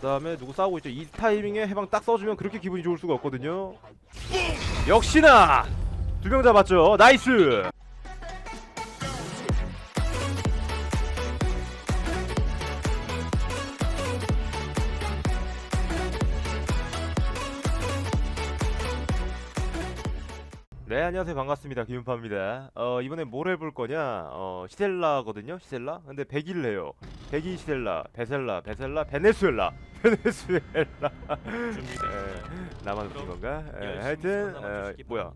다음에 누구 싸우고 있죠? 이 타이밍에 해방 딱 써주면 그렇게 기분이 좋을 수가 없거든요. 역시나 두 명 잡았죠. 나이스 네 안녕하세요. 반갑습니다. 김윤파입니다. 어 이번에 뭘 해볼 거냐? 어 시델라거든요 시델라. 근데 100일 해요. 100일 시델라 베셀라 베셀라 베네수엘라. 베네수엘라. 에, 나만 웃긴 건가? 에, 하여튼 에, 뭐야?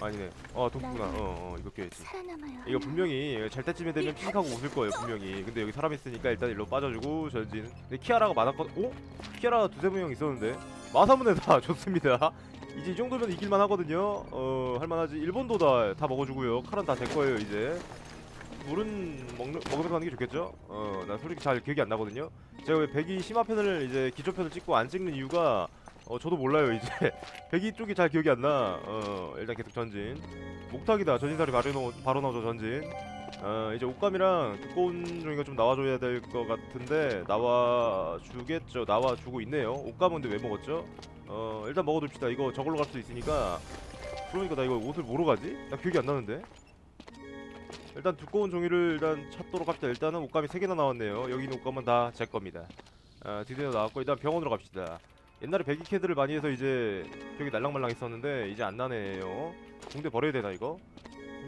아니네. 어 동구나. 어, 어 이거 껴야지. 살아남아요. 이거 분명히 잘 때쯤에 되면 피식하고 웃을 거예요 분명히. 근데 여기 사람 있으니까 일단 일로 빠져주고 전진. 근데 키아라가 많았거든 어? 키아라가 두세 명 있었는데. 마사문에다. 좋습니다 이제 이 정도면 이길만 하거든요. 어 할만하지. 일본도 다, 다 먹어주고요. 칼은 다 제 거예요 이제. 물은 먹는, 먹으면서 하는 게 좋겠죠? 어나 솔직히 잘 기억이 안 나거든요. 제가 왜 백이 심화편을 이제 기초편을 찍고 안 찍는 이유가 어 저도 몰라요 이제. 백이 쪽이 잘 기억이 안 나 어 일단 계속 전진. 목탁이다. 전진살이 바로, 바로 나오죠 전진 어 이제 옷감이랑 두꺼운 종이가 좀 나와줘야 될 것 같은데 나와주겠죠. 나와주고 있네요. 옷감은 근데 왜 먹었죠? 어 일단 먹어둡시다. 이거 저걸로 갈 수 있으니까. 그러니까 나 이거 옷을 뭐로 가지? 나 기억이 안 나는데. 일단 두꺼운 종이를 일단 찾도록 합시다. 일단은 옷감이 3개나 나왔네요. 여기 있는 옷감은 다 제 겁니다. 아 드디어 나왔고 일단 병원으로 갑시다. 옛날에 배기 캐드를 많이 해서 이제 기억이 날랑말랑 했었는데 이제 안 나네요. 붕대 버려야 되나 이거?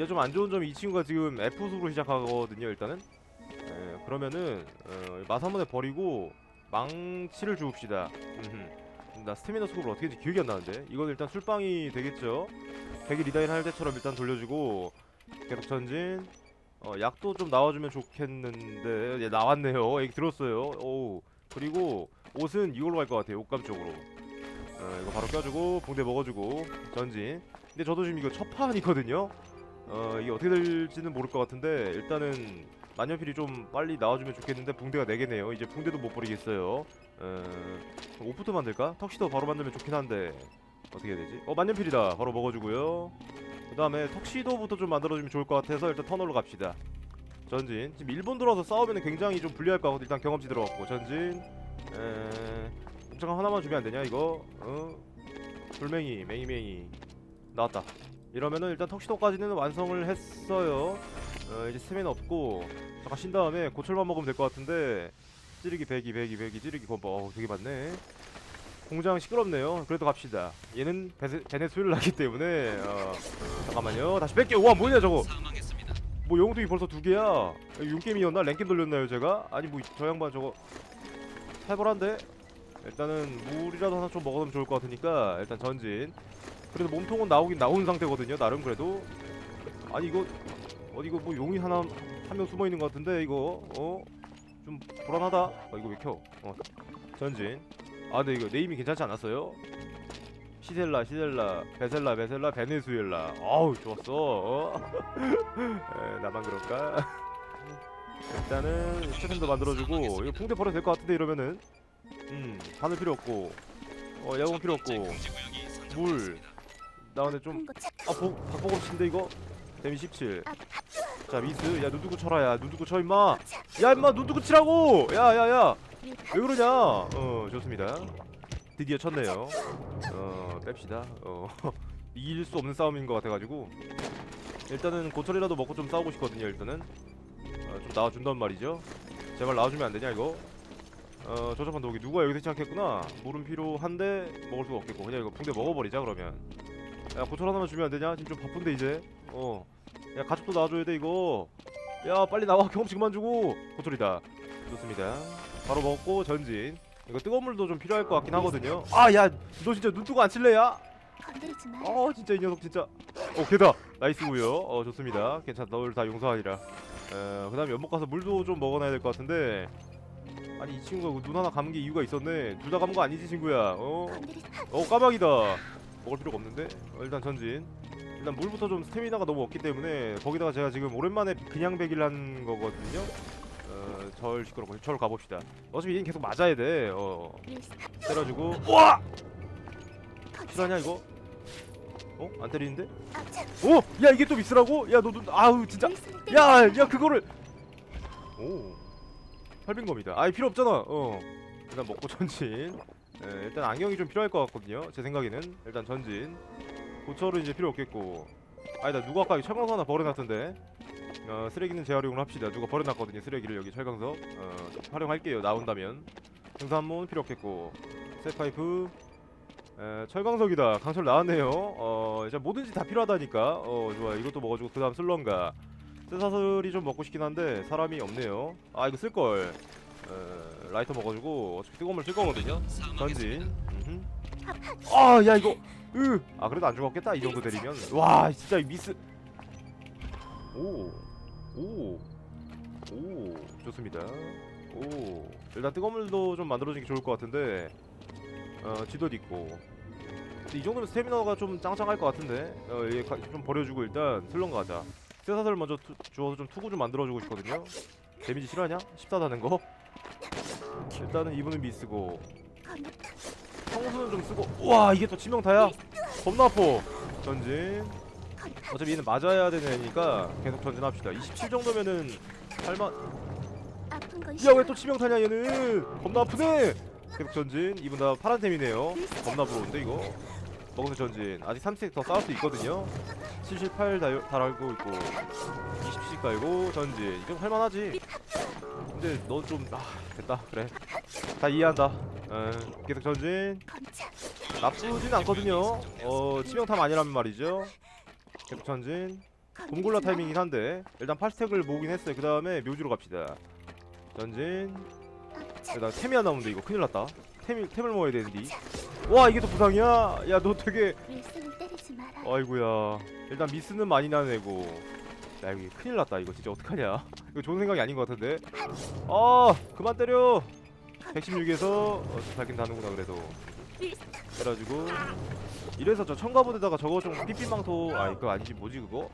근데 좀 안 좋은 점이 이 친구가 지금 F수로 시작하거든요 일단은. 에, 그러면은 어, 마사문에 버리고 망치를 주웁시다. 음흠. 나 스태미너 수급을 어떻게 했는지 기억이 안 나는데. 이건 일단 술빵이 되겠죠? 백이 리다인 할 때처럼 일단 돌려주고 계속 전진. 어 약도 좀 나와주면 좋겠는데 예, 나왔네요. 얘기 들었어요. 오 그리고 옷은 이걸로 갈 것 같아요 옷감 쪽으로. 어 이거 바로 껴주고 붕대 먹어주고 전진. 근데 저도 지금 이거 첫 판이거든요 어 이게 어떻게 될지는 모를 것 같은데 일단은 만년필이 좀 빨리 나와주면 좋겠는데 붕대가 4개네요. 이제 붕대도 못 버리겠어요. 어 옷부터 만들까? 턱시도 바로 만들면 좋긴 한데 어떻게 해야 되지? 어 만년필이다. 바로 먹어주고요. 그 다음에 턱시도부터 좀 만들어주면 좋을 것 같아서 일단 터널로 갑시다. 전진. 지금 일본 들어와서 싸우면 굉장히 좀 불리할 것 같고 일단 경험치 들어갔고. 전진. 에... 옥장 하나만 주면 안 되냐 이거? 어? 돌멩이. 맹이맹이. 나왔다 이러면은 일단 턱시도까지는 완성을 했어요. 어 이제 스맨 없고. 잠깐 쉰 다음에 고철만 먹으면 될 것 같은데. 찌르기 배기 배기 배기 찌르기 건버 어우 되게 많네. 공장 시끄럽네요. 그래도 갑시다. 얘는 베세, 베네수엘라기 때문에 어, 잠깐만요. 다시 뺄게요. 와 뭐냐 저거. 뭐 영웅등이 벌써 두 개야? 용게임이었나? 랭겜 돌렸나요 제가? 아니 뭐 저 양반 저거 살벌한데? 일단은 물이라도 하나 좀 먹어두면 좋을 것 같으니까 일단 전진 그래도 몸통은 나오긴 나온 상태거든요 나름 그래도. 아니 이거 어디 이거 뭐 용이 하나 한 명 숨어 있는 것 같은데 이거. 어? 좀 불안하다. 어 이거 왜 켜? 어 전진. 아 근데 이거 네임이 괜찮지 않았어요? 시셀라 시셀라 베셀라 베셀라 베네수엘라. 아우 좋았어. 어? 에, 나만 그럴까? 일단은 스태템도 만들어주고 이거 붕대 버려도 될 것 같은데 이러면은. 음 바늘 필요 없고. 어 야구 필요 없고. 물 나오는데 좀 한거 착. 아, 보, 박보검씨인데 이거? 데미 17. 아, 자, 미스. 야, 눈 두고 쳐라, 야. 눈 두고 쳐, 임마. 야, 임마, 눈 두고 치라고! 야, 야, 야. 왜 그러냐? 어, 좋습니다. 드디어 쳤네요. 어, 뺍시다. 어, 이길 수 없는 싸움인 것 같아가지고. 일단은 고철이라도 먹고 좀 싸우고 싶거든요, 일단은. 어, 좀 나와준단 말이죠. 제발 나와주면 안 되냐, 이거? 어, 저저판 여기 누가 여기 대치 않겠구나. 물은 필요한데 먹을 수가 없겠고. 그냥 이거 붕대 먹어버리자, 그러면. 야 고철 하나만 주면 안 되냐? 지금 좀 바쁜데 이제. 어. 야 가족도 나와줘야 돼 이거. 야 빨리 나와. 경험치 그만 주고. 고철이다. 좋습니다. 바로 먹고 전진. 이거 뜨거운 물도 좀 필요할 것 같긴 하거든요. 아 야 너 진짜 눈 뜨고 안 칠래 야? 어 진짜 이 녀석 진짜. 어 걔다. 나이스고요. 어 좋습니다. 괜찮아 너를 다 용서하리라. 어, 그 다음에 연못 가서 물도 좀 먹어놔야 될 것 같은데. 아니 이 친구가 눈 하나 감은 게 이유가 있었네. 둘 다 감은 거 아니지 친구야? 어? 어 까마귀다 먹을 필요가 없는데 어, 일단 전진 일단 물부터 좀 스태미나가 너무 없기 때문에 거기다가 제가 지금 오랜만에 그냥 배기를 한 거거든요 어 절 시끄럽고 절 가봅시다 어차피 얘는 계속 맞아야 돼어 마. 때려주고 우와. 실화냐 이거 어? 안 때리는데? 어? 야 이게 또 미스라고? 야너 눈 아우 진짜. 야, 야 그거를 오 팔빙검이다. 아이 필요 없잖아. 어 일단 먹고 전진 예, 일단 안경이 좀 필요할 것 같거든요. 제 생각에는. 일단 전진. 고철은 이제 필요 없겠고. 아니다 누가 아까 이 철강석 하나 버려놨던데. 어, 쓰레기는 재활용을 합시다. 누가 버려놨거든요 쓰레기를 여기 철강석. 어, 활용할게요 나온다면. 등산문 필요 없겠고. 셋파이프. 에, 철강석이다. 강철 나왔네요. 어 이제 뭐든지 다 필요하다니까. 어 좋아 이것도 먹어주고 그 다음 슬런가. 쇠사슬이 좀 먹고 싶긴 한데 사람이 없네요. 아 이거 쓸걸 에, 라이터 먹어주고 어차피 뜨거운 쓸 거거든요. 전진. 아야 이거. 으 아 그래도 안 죽었겠다 이 정도 내리면. 와 진짜 이 미스. 오오 오. 좋습니다. 오. 일단 뜨거운 물도 좀 만들어주는 게 좋을 것 같은데 어 지도도 있고. 근데 이 정도면 스태미너가 좀 짱짱할 것 같은데 어, 얘 가- 좀 버려주고 일단 슬렁 가자. 쇠사슬 먼저 투, 주워서 좀 투구 좀 만들어주고 싶거든요. 데미지 실화냐? 14다는 거? 일단은 이분은 미스고 건너 청수는 좀 쓰고. 와 이게 또 치명타야? 겁나 아파. 전진. 어차피 얘는 맞아야 되는 애니까 계속 전진합시다. 27 정도면은 할만. 야 왜 또 치명타냐 얘는? 겁나 아프네. 계속 전진. 이분 다 파란템이네요. 겁나 부러운데 이거 먹으면 전진. 아직 3스택 더 쌓을 수 있거든요. 78 달, 달알고 있고 27 깔고 전진. 이건 할만하지. 근데 넌 좀 아 됐다. 그래. 다 이해한다. 에, 계속 전진. 나쁘진 않거든요. 어 치명타만 아니라면 말이죠. 계속 전진. 곰골라 타이밍이긴 한데 일단 8스택을 모으긴 했어요. 그 다음에 묘지로 갑시다. 전진. 나 템이 안 나오는데 이거 큰일 났다 템이, 템을 모아야 되는데. 와 이게 또 부상이야? 야 너 되게 윌슨을 때리지 마라. 아이고야. 일단 미스는 많이 나내고. 야 이거 큰일 났다. 이거 진짜 어떡하냐? 이거 좋은 생각이 아닌 것 같은데. 아 그만 때려. 116에서 어, 살긴 다는구나 그래도. 때려주고. 이래서 저 청가보드에다가 저거 좀 삐삐망토 아 그거 아니지. 뭐지 그거?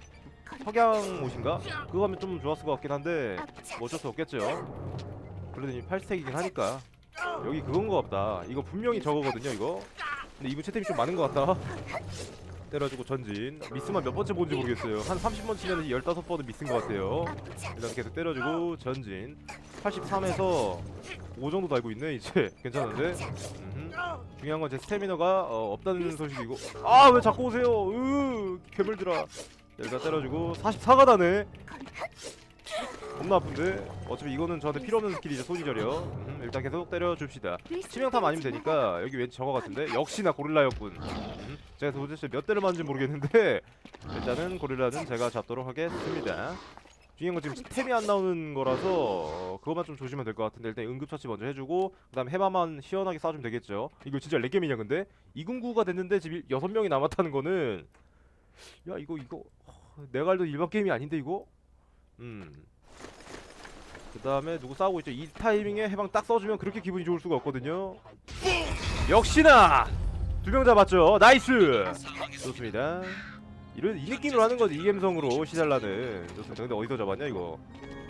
석양 옷인가? 그거 하면 좀 좋았을 것 같긴 한데 뭐 어쩔 수 없겠죠. 이 8스택이긴 하니까 여기 그건 거 같다. 이거 분명히 저거거든요 이거. 근데 이분 채템이 좀 많은 것 같다. 때려주고 전진. 미스만 몇 번째 본지 모르겠어요. 한 30번 치면 15번은 미스인 것 같아요. 일단 계속 때려주고 전진. 83에서 5 정도 달고 있네 이제. 괜찮은데? 음흠. 중요한 건 제 스태미너가 어, 없다는 소식이고. 아 왜 자꾸 오세요? 으 괴물들아. 일단 때려주고 44가 다네 겁나 아픈데? 어차피 이거는 저한테 필요 없는 스킬이죠 손이절이요. 음, 일단 계속 때려줍시다. 치명타 맞으면 되니까 여기 왠지 저거 같은데? 역시나 고릴라였군. 음, 제가 도대체 몇 대를 맞는지 모르겠는데 일단은 고릴라는 제가 잡도록 하겠습니다. 중요한 건 지금 템이 안 나오는 거라서 어, 그것만 좀 조심하면 될 것 같은데 일단 응급처치 먼저 해주고 그 다음 해바만 시원하게 쏴주면 되겠죠. 이거 진짜 렉겜이냐 근데? 2군구가 됐는데 지금 6명이 남았다는 거는. 야 이거 이거 어, 내가 알던 일반 게임이 아닌데 이거? 음. 그 다음에 누구 싸우고 있죠? 이 타이밍에 해방 딱 써주면 그렇게 기분이 좋을 수가 없거든요. 역시나 두 명 잡았죠. 나이스! 좋습니다. 이런 이 느낌으로 하는 거지 이 감성으로 시달라는. 좋습니다. 근데 어디서 잡았냐 이거?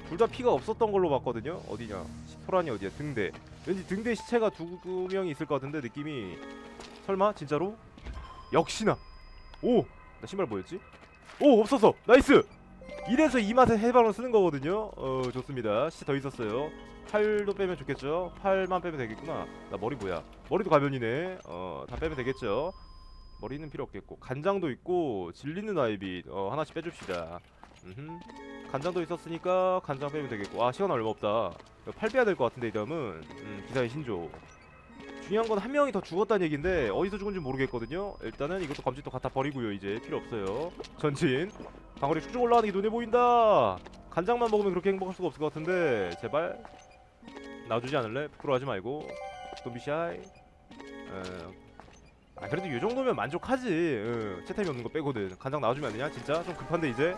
둘 다 피가 없었던 걸로 봤거든요. 어디냐? 시포란이 어디야? 등대. 왠지 등대 시체가 두 명이 있을 것 같은데 느낌이. 설마? 진짜로? 역시나. 오! 나 신발 뭐였지? 오 없었어 나이스 이래서 이 맛에 해방을 쓰는 거거든요. 어 좋습니다. 시체 더 있었어요. 팔도 빼면 좋겠죠? 팔만 빼면 되겠구나. 나 머리 뭐야? 머리도 가변이네. 어다 빼면 되겠죠? 머리는 필요 없겠고. 간장도 있고 질리는 아이비. 어 하나씩 빼줍시다. 음흠. 간장도 있었으니까 간장 빼면 되겠고. 아 시간 얼마 없다. 팔 빼야 될 것 같은데 이 다음은. 음, 기사의 신조 중요한 건 한 명이 더 죽었다는 얘긴데 어디서 죽은지 모르겠거든요. 일단은 이것도 검지도 갖다 버리고요. 이제 필요 없어요. 전진. 방울이 쭉쭉 올라가는 게 눈에 보인다. 간장만 먹으면 그렇게 행복할 수가 없을 것 같은데 제발 놔주지 않을래? 부끄러워하지 말고. 돈비샤이. 어, 아 그래도 이 정도면 만족하지. 어, 채템이 없는 거 빼고는 간장 나와주면 안 되냐? 진짜? 좀 급한데 이제?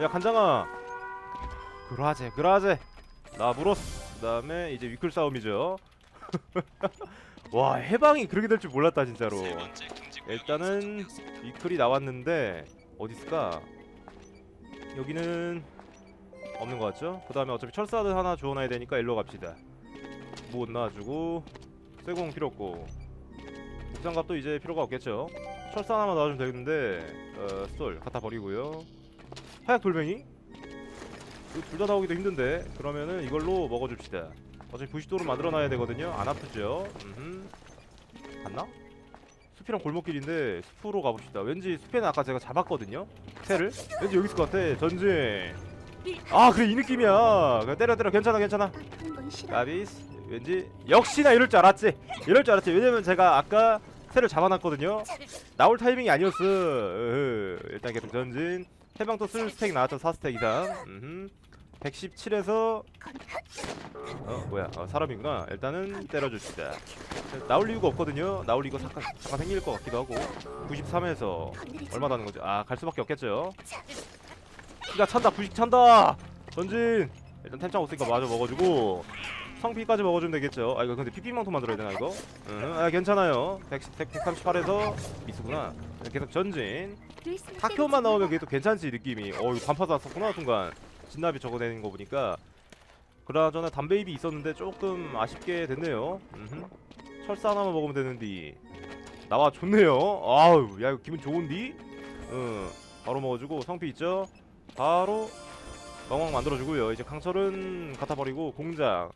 야 간장아. 그라제 그라제 나브로스 그 다음에 이제 위클 싸움이죠 와 해방이 그렇게 될 줄 몰랐다 진짜로. 일단은 위클이 나왔는데 어디 있을까? 여기는 없는 것 같죠? 그 다음에 어차피 철사드 하나 주워놔야 되니까 일로 갑시다. 못 놔주고 쇠공 필요 없고. 국장갑도 이제 필요가 없겠죠? 철사 하나만 넣어주면 되겠는데 어, 스톨 갖다 버리고요. 하약 돌멩이? 둘 다 나오기도 힘든데. 그러면은 이걸로 먹어줍시다 어차피 부시도를 만들어놔야 되거든요. 안 아프죠? 음흠. 갔나? 숲이랑 골목길인데 숲으로 가봅시다. 왠지 숲에는 아까 제가 잡았거든요. 새를. 왠지 여기 있을 것 같아. 전진. 아 그래 이 느낌이야. 그래, 때려 때려. 괜찮아 괜찮아. 까비스. 왠지 역시나 이럴 줄 알았지. 이럴 줄 알았지. 왜냐면 제가 아까 새를 잡아놨거든요. 나올 타이밍이 아니었어 으흐. 일단 계속 전진. 해방도 쓸 스택 나왔죠 4스택 이상. 음흠. 117에서 어 뭐야 어, 사람이구나. 일단은 때려줍시다. 나올 이유가 없거든요. 나올 이유가 잠깐, 잠깐 생길 것 같기도 하고. 93에서 건드리지 얼마 나는 거지? 아갈 수밖에 없겠죠? 피가 찬다 부식 찬다! 전진! 일단 템창 없으니까 마저 먹어주고 성피까지 먹어주면 되겠죠? 아 이거 근데 피피망토 만들어야 되나 이거? 응, 아 괜찮아요. 100, 138에서 미스구나. 계속 전진. 때리지 나오면. 그게 또 괜찮지 느낌이. 어 이거 반파도 왔었구나 순간 진나비 적어내는 거 보니까 그나저나 담베입이 있었는데 조금 아쉽게 됐네요. 음흠. 철사 하나만 먹으면 되는데. 나와 좋네요. 아우 야 기분 좋은디? 응. 바로 먹어주고 성피 있죠? 바로 멍멍 만들어주고요. 이제 강철은 갖다 버리고 공장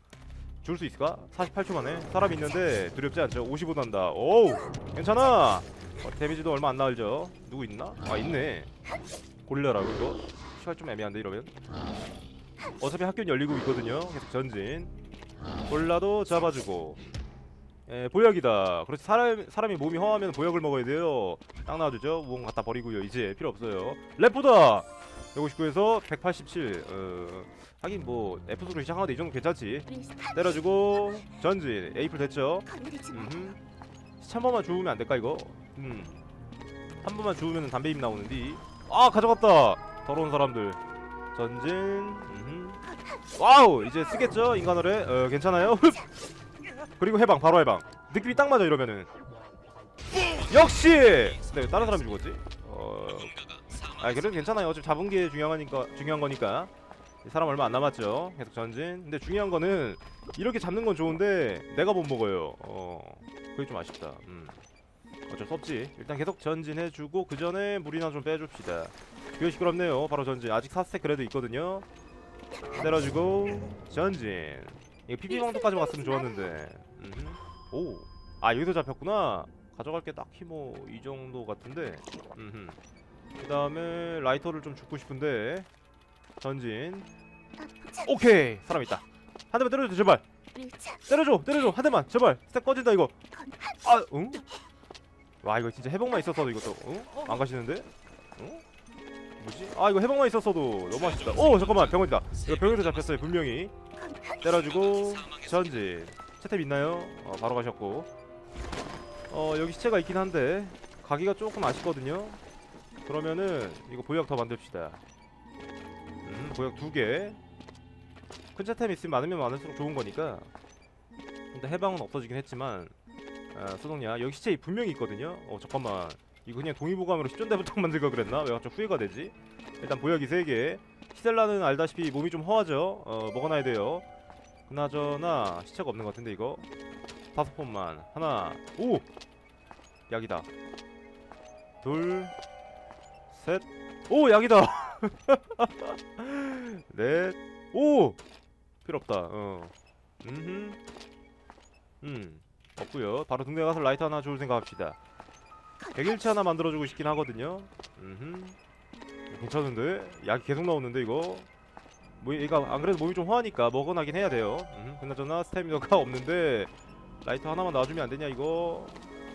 줄 수 있을까? 48초 만에. 사람 있는데 두렵지 않죠? 55 난다. 오우 괜찮아. 어, 데미지도 얼마 안 나을죠? 누구 있나? 아 있네. 고릴라라고 이거 시간 좀 애매한데 이러면 어차피 학교는 열리고 있거든요 계속 전진 골라도 잡아주고 예, 보약이다 그렇지 사람, 사람이 몸이 허하면 보약을 먹어야 돼요 딱 나와주죠 몸 갖다 버리고요 이제 필요 없어요 래프다 159에서 187 어, 하긴 뭐 F수로 시작하는데 이 정도 괜찮지 때려주고 전진 에이플 됐죠. 음흠. 한 번만 주우면 안 될까 이거? 음. 한 번만 주우면 담배입 나오는데. 아 가져갔다. 더러운 사람들. 전진. 와우 이제 쓰겠죠 인간어뢰. 어 괜찮아요. 흡. 그리고 해방 바로 해방. 느낌이 딱 맞아 이러면은. 역시. 네 다른 사람이 죽었지? 어. 아 그래도 괜찮아요. 어차피 잡은 게 중요하니까 중요한 거니까. 이 사람 얼마 안 남았죠. 계속 전진. 근데 중요한 거는 이렇게 잡는 건 좋은데 내가 못 먹어요. 어. 그게 좀 아쉽다. 음. 어쩔 수 없지. 일단 계속 전진해주고 그 전에 물이나 좀 빼줍시다. 이거 시끄럽네요. 바로 전진. 아직 4스택 그래도 있거든요. 때려주고 전진. 이거 피피망토까지 왔으면 좋았는데. 음흠. 오. 아 여기서 잡혔구나. 가져갈 게 딱히 뭐 이 정도 같은데. 그 다음에 라이터를 좀 줍고 싶은데. 전진. 오케이 사람 있다. 한 대만 때려줘 제발. 때려줘 때려줘 한 대만 제발. 스택 꺼진다 이거. 건 아, 응? 와 이거 진짜 해방만 있었어도 이것도 응? 안 가시는데? 응? 뭐지? 아 이거 해방만 있었어도 너무 아쉽다. 오 잠깐만 병원이다. 이거 병원에서 잡혔어요 분명히. 때려주고 전진. 채탭 있나요? 어 바로 가셨고. 어 여기 시체가 있긴 한데 가기가 조금 아쉽거든요. 그러면은 이거 보약 더 만듭시다. 음 보약 두 개. 큰 채템 있으면 많으면 많을수록 좋은 거니까. 근데 해방은 없어지긴 했지만 아, 소동야. 여기 시체 분명히 있거든요. 어 잠깐만. 이거 그냥 동의보감으로 10전대부터 만들 걸 그랬나? 왜 갑자기 후회가 되지? 일단 보약이 3개. 히셀라는 알다시피 몸이 좀 허하죠. 어 먹어놔야 돼요. 그나저나 시체가 없는 것 같은데 이거? 다섯 번만. 하나 오! 약이다. 둘셋오 약이다! 넷오! 필요 없다. 어. 음흠. 음 없고요. 바로 등대 가서 라이터 하나 좋을 생각합시다. 101치 하나 만들어주고 싶긴 하거든요. 음흠. 괜찮은데? 약이 계속 나오는데 이거. 뭐 얘가 안 그래도 몸이 좀 허하니까 먹어나긴 해야 돼요. 음, 그나저나 스태미너가 없는데 라이터 하나만 놔주면 안 되냐 이거?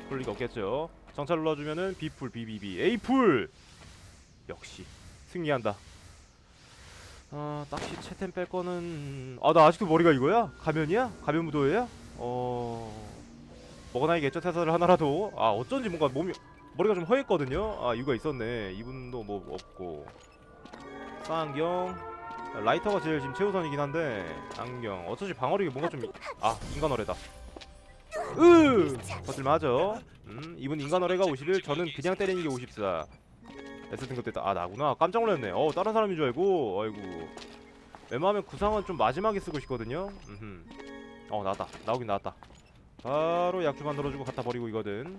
그럴 리가 없겠죠. 정찰 눌러주면은 B풀 BBB A풀! 역시 승리한다. 아 딱히 채템 뺄 거는 아 나 아직도 머리가 이거야? 가면이야? 가면 무도회야? 어 먹어놔야겠죠 태사를 하나라도. 아 어쩐지 뭔가 몸이 머리가 좀 허했거든요. 아 이유가 있었네. 이분도 뭐 없고. 쌍안경. 라이터가 제일 지금 최우선이긴 한데 안경. 어쩌지 방어력이 뭔가 좀아 인간어뢰다. 으! 버틸만하죠. 음 이분 인간어뢰가 51 저는 그냥 때리는 게 54 S 등급됐다. 아 나구나. 깜짝 놀랐네. 어 다른 사람인 줄 알고. 아이고. 웬만하면 구상은 좀 마지막에 쓰고 싶거든요. 음흠. 어 나왔다. 나오긴 나왔다 바로 약주 만들어주고 갖다 버리고 이거든.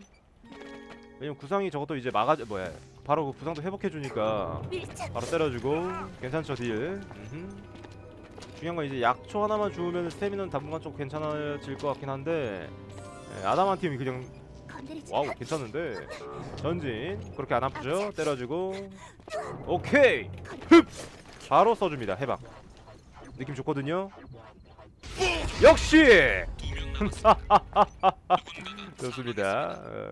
왜냐면 구상이 저것도 이제 막아 뭐야 바로 그 부상도 회복해주니까 바로 때려주고. 괜찮죠 딜? 음흠. 중요한 건 이제 약초 하나만 주우면 스태미는 당분간 좀 괜찮아질 것 같긴 한데 예, 아담한티움이 그냥 건드리지 와우 마. 괜찮은데. 전진. 그렇게 안 아프죠? 때려주고. 오케이. 흡! 바로 써줍니다 해방. 느낌 좋거든요? 역시 좋습니다. 어,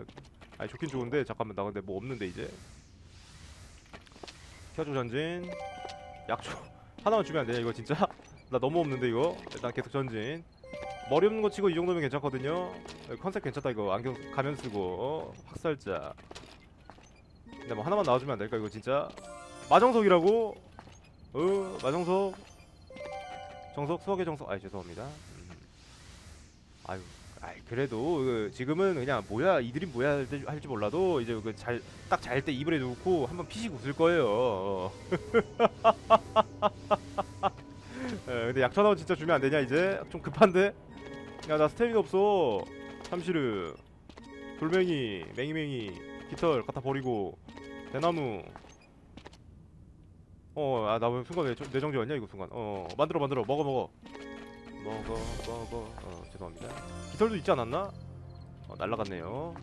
아니 좋긴 좋은데 잠깐만 나 근데 뭐 없는데 이제. 켜줘 전진. 약초. 하나만 주면 안 되냐 이거 진짜? 나 너무 없는데 이거? 일단 계속 전진. 머리 없는 거 치고 이 정도면 괜찮거든요. 어, 컨셉 괜찮다 이거. 안경 가면 쓰고 어, 확살자. 근데 뭐 하나만 나와주면 안 될까 이거 진짜? 마정석이라고? 어 마정석? 정석? 수학의 정석? 아이 죄송합니다. 음. 아유 아이 그래도 그 지금은 그냥 뭐야 이들이 뭐야 할 때- 할지 몰라도 이제 그 잘 딱 잘 때 이불에 놓고 한번 피식 웃을 거예요. 에, 근데 약초 하나만 진짜 주면 안 되냐 이제? 좀 급한데? 야 나 스태미나 없어. 삼시르. 돌멩이 맹이맹이 깃털 갖다 버리고 대나무. 어 아나 순간 왜 저- 뇌정지 왔냐 이거 순간? 어 만들어 만들어. 먹어 먹어 먹어 먹어. 어 죄송합니다. 깃털도 있지 않았나? 어 날라갔네요.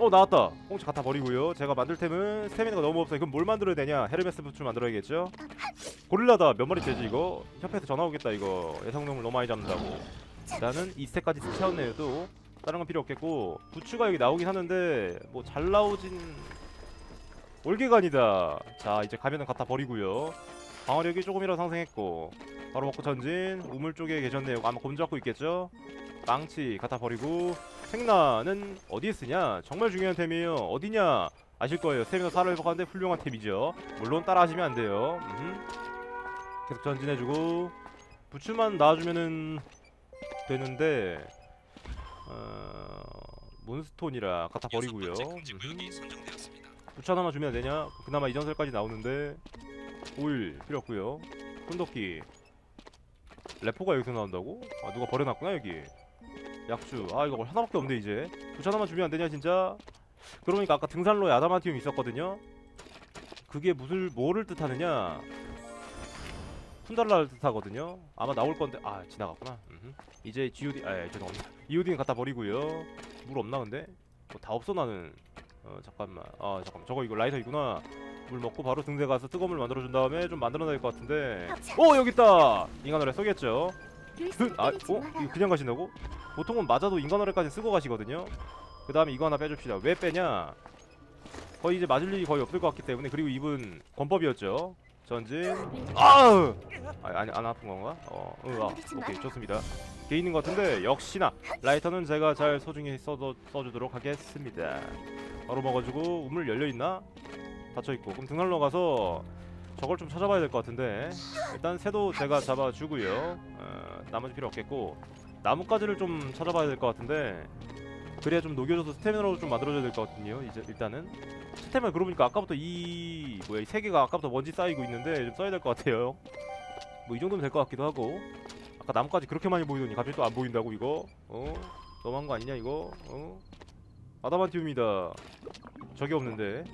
어 나왔다. 꽁치 갖다 버리고요. 제가 만들 템은 스태미나가 너무 없어요. 그럼 뭘 만들어야 되냐? 헤르메스 부츠 만들어야겠죠? 고릴라다. 몇 마리 되지 이거? 협회에서 전화 오겠다 이거. 예상동물 너무 많이 잡는다고. 나는 이 스택까지 채웠네요 또 다른 건 필요 없겠고 부츠가 여기 나오긴 하는데 뭐 잘 나오진 올개간이다. 자 이제 가면은 갖다 버리고요 방어력이 조금이라도 상승했고 바로 먹고 전진 우물 쪽에 계셨네요. 아마 곰 잡고 있겠죠? 망치 갖다 버리고 생나는 어디에 쓰냐? 정말 중요한 템이에요. 어디냐? 아실 거예요. 스태미나 살을 회복하는데 훌륭한 템이죠. 물론 따라 하시면 안 돼요. 음흠. 계속 전진해주고 부츠만 나와주면은 되는데 어... 몬스톤이라 갖다 버리고요. 부츠 하나만 주면 안 되냐? 그나마 이전설까지 나오는데 오일 필요 없고요. 끈덕기 레포가 여기서 나온다고? 아 누가 버려놨구나 여기. 약주. 아 이거 하나밖에 없네 이제. 부츠 하나만 주면 안 되냐 진짜? 그러니까 아까 등산로에 아다만티움 있었거든요. 그게 무슨 뭐를 뜻하느냐? 푼달라를 뜻하거든요. 아마 나올 건데 아 지나갔구나. 음흠. 이제 GOD 아 예, 죄송합니다. EOD는 갖다 버리고요. 물 없나 근데? 뭐 다 없어 나는. 어 잠깐만. 아 잠깐 저거 이거 라이터이구나 물 먹고 바로 등대 가서 뜨거운 물 만들어준 다음에 좀 만들어놔야 될 것 같은데 오 여기 있다 인간어뢰 쏘겠죠 루이스 아, 어? 이거 그냥 가신다고? 보통은 맞아도 인간어뢰까지 쓰고 가시거든요. 그 다음에 이거 하나 빼줍시다. 왜 빼냐? 거의 이제 맞을 일이 거의 없을 것 같기 때문에 그리고 이분 권법이었죠. 전진. 아우! 아, 아니 안 아픈 건가? 어, 응, 아, 오케이 좋습니다. 개 있는 것 같은데 역시나 라이터는 제가 잘 소중히 써도, 써주도록 하겠습니다. 바로 먹어주고 우물 열려 있나? 닫혀 있고. 그럼 등산로 가서 저걸 좀 찾아봐야 될 것 같은데. 일단 새도 제가 잡아주고요. 어, 나머지 필요 없겠고. 나뭇가지를 좀 찾아봐야 될 것 같은데. 그래야 좀 녹여줘서 스태미너로 좀 만들어줘야 될 것 같거든요. 이제 일단은. 스태미너 그러고 보니까 아까부터 이 뭐야 이 세 개가 아까부터 먼지 쌓이고 있는데 좀 써야 될 것 같아요. 뭐 이 정도면 될 것 같기도 하고. 아까 나뭇가지 그렇게 많이 보이더니 갑자기 또 안 보인다고 이거? 어? 너무한 거 아니냐 이거? 어? 아다만티움이다. 적이 없는데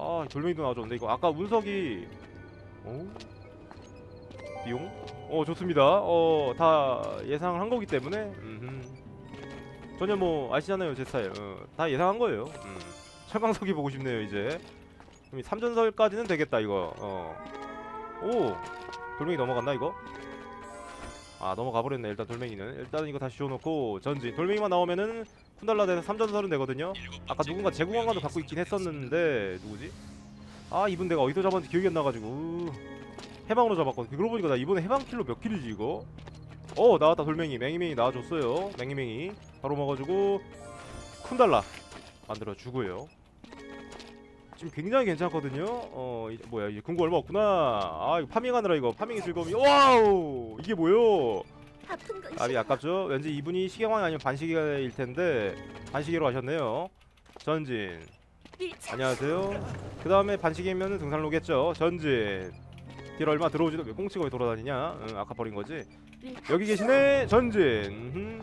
아 돌멩이도 나와줬는데 이거 아까 운석이 어? 비용? 어 좋습니다. 어 다 예상을 한 거기 때문에 음흠. 전혀 뭐 아시잖아요 제 스타일. 어, 다 예상한 거예요. 음. 철광석이 보고 싶네요 이제. 그럼 3전설까지는 되겠다 이거. 어오! 돌멩이 넘어갔나 이거? 아 넘어가 버렸네 일단 돌멩이는. 일단은 이거 다시 지워놓고 전진. 돌멩이만 나오면은 쿤달라드에서 3전설은 되거든요. 아까 누군가 제공한가도 갖고 있긴 했었는데 누구지? 아 이분 내가 어디서 잡았는지 기억이 안 나가지고. 해방으로 잡았거든. 그러고 보니까 나 이번에 해방 킬로 몇 킬이지 이거? 어 나왔다. 돌멩이. 맹이맹이 나와줬어요. 맹이맹이. 바로 먹어주고 쿤달라 만들어주고요. 지금 굉장히 괜찮거든요. 어 이제 뭐야. 이제 궁고 얼마 없구나. 아 이거 파밍하느라 이거 파밍의 즐거움이. 와우! 이게 뭐요 아픈 건 아비. 아깝죠? 왠지 이분이 시계왕이 아니면 반시계일 텐데 반시계로 하셨네요. 전진. 안녕하세요. 그 다음에 반시계면 등산로겠죠. 전진. 길 얼마 들어오지도 왜 꽁치가 왜 돌아다니냐? 응, 아까 버린 거지. 밀착. 여기 계시네. 전진. 음흠.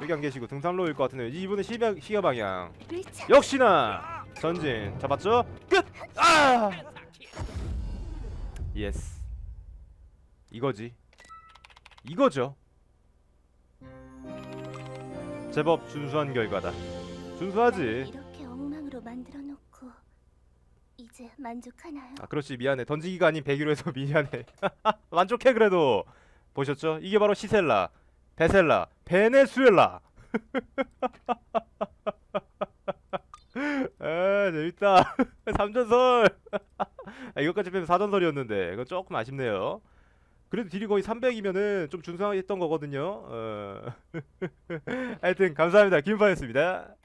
여기 안 계시고 등산로일 것 같은데 이분은 시계 시계 방향. 밀착. 역시나 전진. 잡았죠? 끝. 아. 예스. 이거지 이거죠. 제법 준수한 결과다. 준수하지. 이렇게 엉망으로 만들어 놓고 이제 만족하나요? 아 그렇지. 미안해. 던지기가 아닌 배기로 해서 미안해. 만족해 그래도. 보셨죠? 이게 바로 시셀라 베셀라 베네수엘라. 아 재밌다. 삼전설. 아, 이것까지 빼면 사전설이었는데 이거 조금 아쉽네요 그래도 딜이 거의 300이면은 좀 준수했던 거거든요. 어. 하여튼 감사합니다. 김파였습니다